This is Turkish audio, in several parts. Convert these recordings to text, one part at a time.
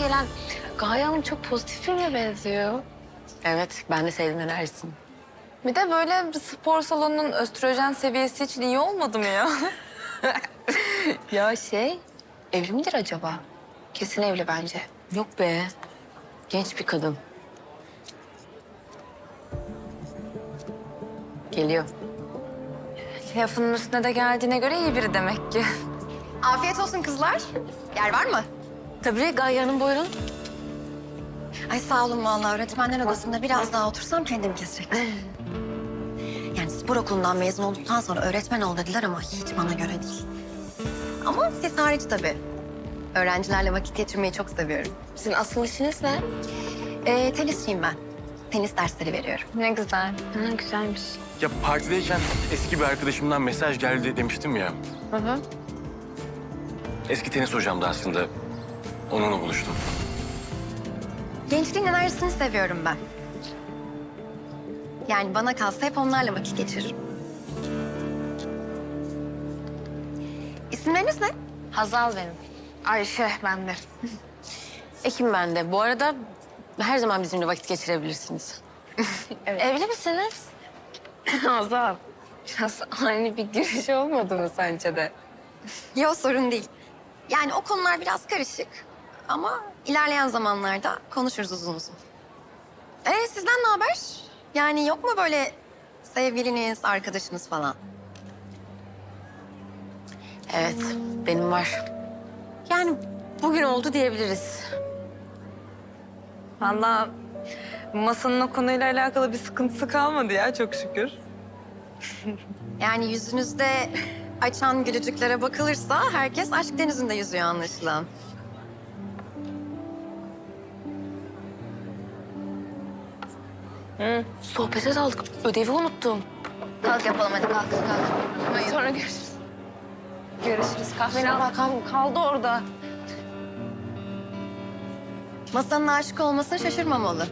gelen Gaye Hanım çok pozitif birine benziyor. Evet, ben de sevdim enerjisini. Bir de böyle bir spor salonunun östrojen seviyesi için iyi olmadı mı ya? Ya şey, evli midir acaba? Kesin evli bence. Yok be, genç bir kadın. Geliyor. Lafının üstüne de geldiğine göre iyi biri demek ki. Afiyet olsun kızlar. Yer var mı? Tabii Gaye Hanım buyurun. Ay sağ olun vallahi öğretmenler odasında biraz daha otursam kendim kesecektim. Yani spor okulundan mezun olduktan sonra öğretmen ol dediler ama hiç bana göre değil. Ama siz hariç tabii. Öğrencilerle vakit geçirmeyi çok seviyorum. Sizin asıl işiniz ne? Ee, tenisçiyim ben. Tenis dersleri veriyorum. Ne güzel. Ha, güzelmiş. Ya partideyken eski bir arkadaşımdan mesaj geldi demiştim ya. Hı hı. Eski tenis hocamdı aslında. Onunla buluştum. Gençliğin enerjisini seviyorum ben. Yani bana kalsa hep onlarla vakit geçiririm. İsimleriniz ne? Hazal benim. Ayşe ben de. Ekim ben de. Bu arada her zaman bizimle vakit geçirebilirsiniz. Evli misiniz? Hazal. Biraz ani bir giriş olmadı mı sence de? Yok sorun değil. Yani o konular biraz karışık ama ilerleyen zamanlarda konuşuruz uzun uzun. Ee sizden ne haber? Yani yok mu böyle sevgiliniz, arkadaşınız falan? Evet, benim var. Yani bugün oldu diyebiliriz. Vallahi masanın o konuyla alakalı bir sıkıntısı kalmadı ya çok şükür. Yani yüzünüzde açan gülücüklere bakılırsa herkes aşk denizinde yüzüyor anlaşılan. Sohbete daldık. Ödevi unuttum. Kalk yapalım hadi kalk kalk. Sonra görüşürüz. Görüşürüz. Kahveni al. Kal- kaldı orada. Masanın aşık olmasına şaşırmamalı.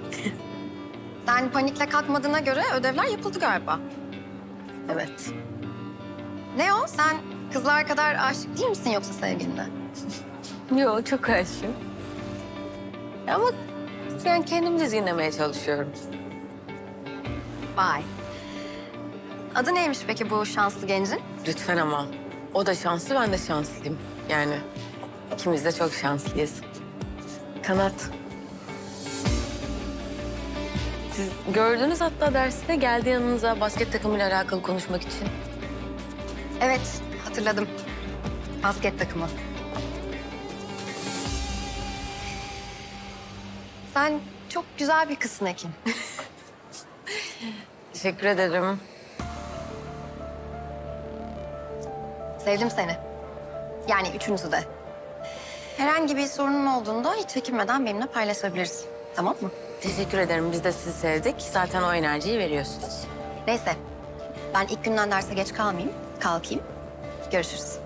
Sen panikle kalkmadığına göre ödevler yapıldı galiba. Evet. Ne o? Sen kızlar kadar aşık değil misin yoksa sevgiline? Yok, çok aşığım. Ama yani kendimi dizginlemeye çalışıyorum. Vay. Adı neymiş peki bu şanslı gencin? Lütfen ama. O da şanslı, ben de şanslıyım. Yani ikimiz de çok şanslıyız. Kanat. Siz gördünüz hatta derste geldi yanınıza basket takımıyla alakalı konuşmak için. Evet, hatırladım. Basket takımı. Sen çok güzel bir kızsın Ekin. Teşekkür ederim. Sevdim seni. Yani üçünüzü de. Herhangi bir sorunun olduğunda hiç çekinmeden benimle paylaşabilirsin. Tamam mı? Teşekkür ederim. Biz de sizi sevdik. Zaten o enerjiyi veriyorsunuz. Neyse. Ben ilk günden derse geç kalmayayım. Kalkayım. Görüşürüz.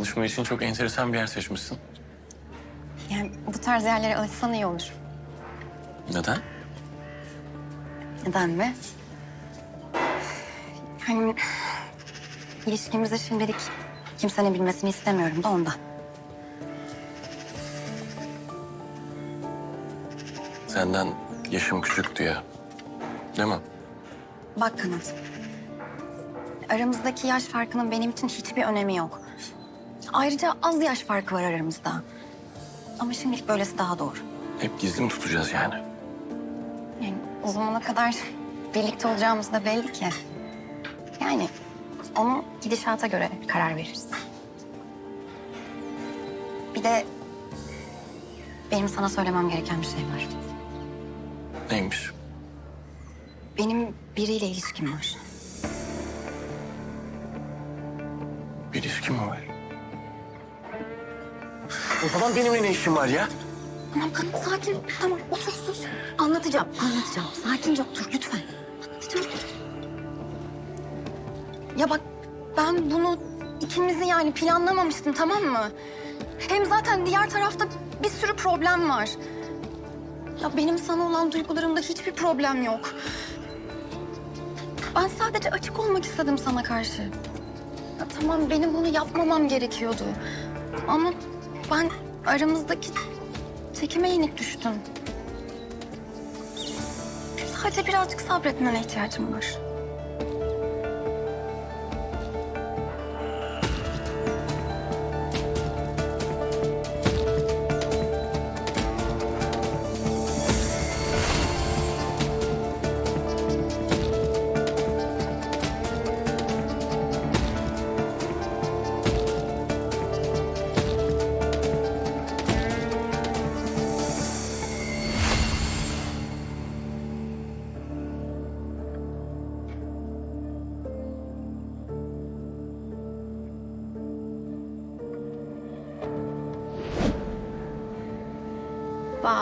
Buluşma için çok enteresan bir yer seçmişsin. Yani bu tarz yerlere alışsan iyi olur. Neden? Neden mi? Hani ilişkimizi şimdilik kimsenin bilmesini istemiyorum da ondan. Senden yaşım küçük diye. Değil mi? Bak Kanat. Aramızdaki yaş farkının benim için hiçbir önemi yok. Ayrıca az yaş farkı var aramızda. Ama şimdilik böylesi daha doğru. Hep gizli mi tutacağız yani? Yani o zamana kadar birlikte olacağımız da belli ki. Yani onu gidişata göre karar veririz. Bir de benim sana söylemem gereken bir şey var. Neymiş? Benim biriyle ilişkim var. Bir ilişki mi var? O zaman benimle ne işin var ya? Tamam kadın sakin. Tamam otur sus. Anlatacağım, anlatacağım. Sakince otur lütfen. Anlatacağım. Ya bak ben bunu ikimizi yani planlamamıştım tamam mı? Hem zaten diğer tarafta bir sürü problem var. Ya benim sana olan duygularımda hiçbir problem yok. Ben sadece açık olmak istedim sana karşı. Ya tamam benim bunu yapmamam gerekiyordu. Ama ben aramızdaki çekime yenik düştüm. Sadece birazcık sabretmene ihtiyacım var.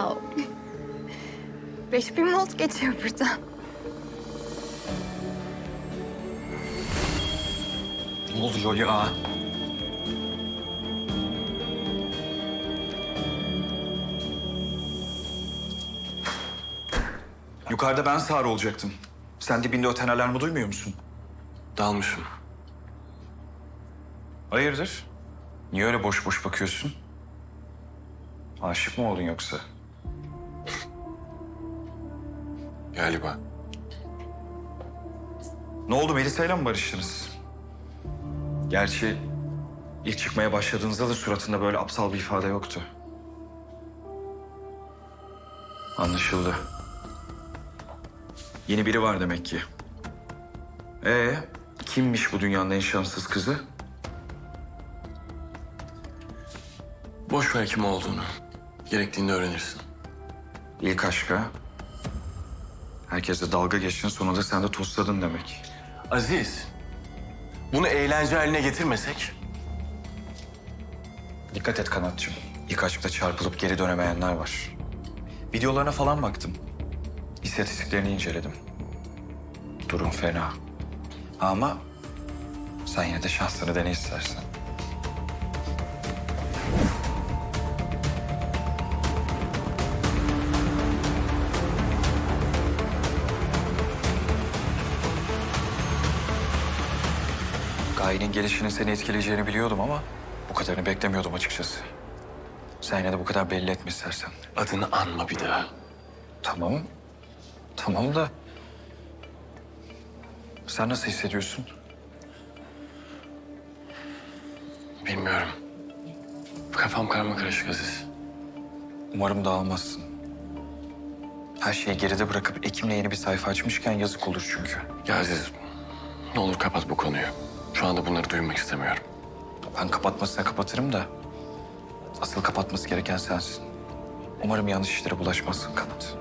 Wow. 5000 volt geçiyor buradan. Ne oluyor ya? Yukarıda ben sağır olacaktım. Sen dibinde öten alarmı duymuyor musun? Dalmışım. Hayırdır? Niye öyle boş boş bakıyorsun? Aşık mı oldun yoksa? Galiba. Ne oldu Melisa'yla mı barıştınız? Gerçi ilk çıkmaya başladığınızda da suratında böyle aptal bir ifade yoktu. Anlaşıldı. Yeni biri var demek ki. Ee, kimmiş bu dünyanın en şanssız kızı? Boş ver kim olduğunu. Gerektiğinde öğrenirsin. İlk aşka. Herkese dalga geçtin sonra da sen de tosladın demek. Aziz, bunu eğlence haline getirmesek... Dikkat et Kanatçım. İlk aşkta çarpılıp geri dönemeyenler var. Videolarına falan baktım. İstatistiklerini inceledim. Durum fena. Ama sen yine de şansını dene istersen. Gaye'nin gelişinin seni etkileyeceğini biliyordum ama bu kadarını beklemiyordum açıkçası. Sen yine de bu kadar belli etme istersen. Adını anma bir daha. Tamam. Tamam da... Sen nasıl hissediyorsun? Bilmiyorum. Kafam karma karışık Aziz. Umarım dağılmazsın. Her şeyi geride bırakıp Ekim'le yeni bir sayfa açmışken yazık olur çünkü. Ya Aziz, ne olur kapat bu konuyu. Şu anda bunları duymak istemiyorum. Ben kapatmasına kapatırım da... ...asıl kapatması gereken sensin. Umarım yanlış işlere bulaşmazsın Kanat.